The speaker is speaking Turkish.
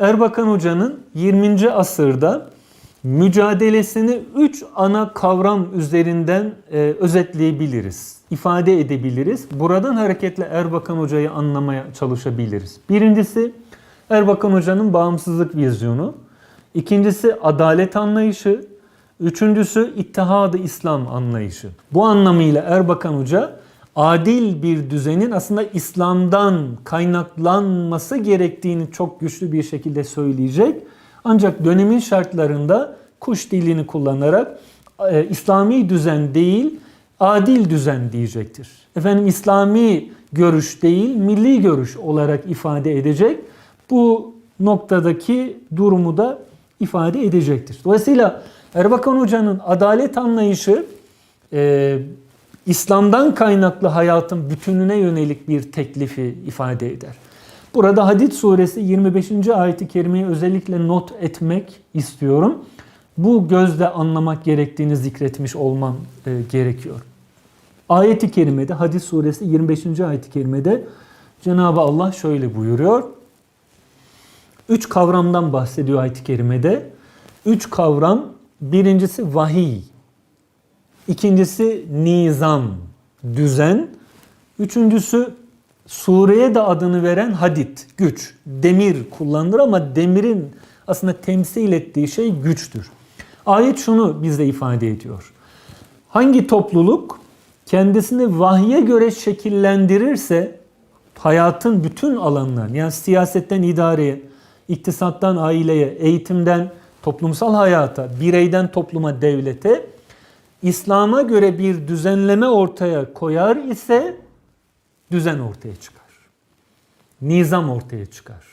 Erbakan Hoca'nın 20. asırda mücadelesini 3 ana kavram üzerinden e, özetleyebiliriz, ifade edebiliriz. Buradan hareketle Erbakan Hoca'yı anlamaya çalışabiliriz. Birincisi Erbakan Hoca'nın bağımsızlık vizyonu. İkincisi adalet anlayışı. Üçüncüsü İttihad-ı İslam anlayışı. Bu anlamıyla Erbakan Hoca adil bir düzenin aslında İslam'dan kaynaklanması gerektiğini çok güçlü bir şekilde söyleyecek. Ancak dönemin şartlarında kuş dilini kullanarak e, İslami düzen değil adil düzen diyecektir. Efendim İslami görüş değil milli görüş olarak ifade edecek. Bu noktadaki durumu da ifade edecektir. Dolayısıyla Erbakan Hoca'nın adalet anlayışı e, İslam'dan kaynaklı hayatın bütününe yönelik bir teklifi ifade eder. Burada Hadid suresi 25. ayeti kerimeyi özellikle not etmek istiyorum. Bu gözle anlamak gerektiğini zikretmiş olmam e, gerekiyor. Ayeti kerimede Hadid suresi 25. ayeti kerimede Cenab-ı Allah şöyle buyuruyor. Üç kavramdan bahsediyor ayet-i kerimede. Üç kavram birincisi vahiy, ikincisi nizam, düzen, üçüncüsü sureye de adını veren hadid, güç. Demir kullanılır ama demirin aslında temsil ettiği şey güçtür. Ayet şunu bize ifade ediyor. Hangi topluluk kendisini vahye göre şekillendirirse hayatın bütün alanlarını yani siyasetten idareye, iktisattan aileye, eğitimden toplumsal hayata, bireyden topluma, devlete İslam'a göre bir düzenleme ortaya koyar ise düzen ortaya çıkar. Nizam ortaya çıkar.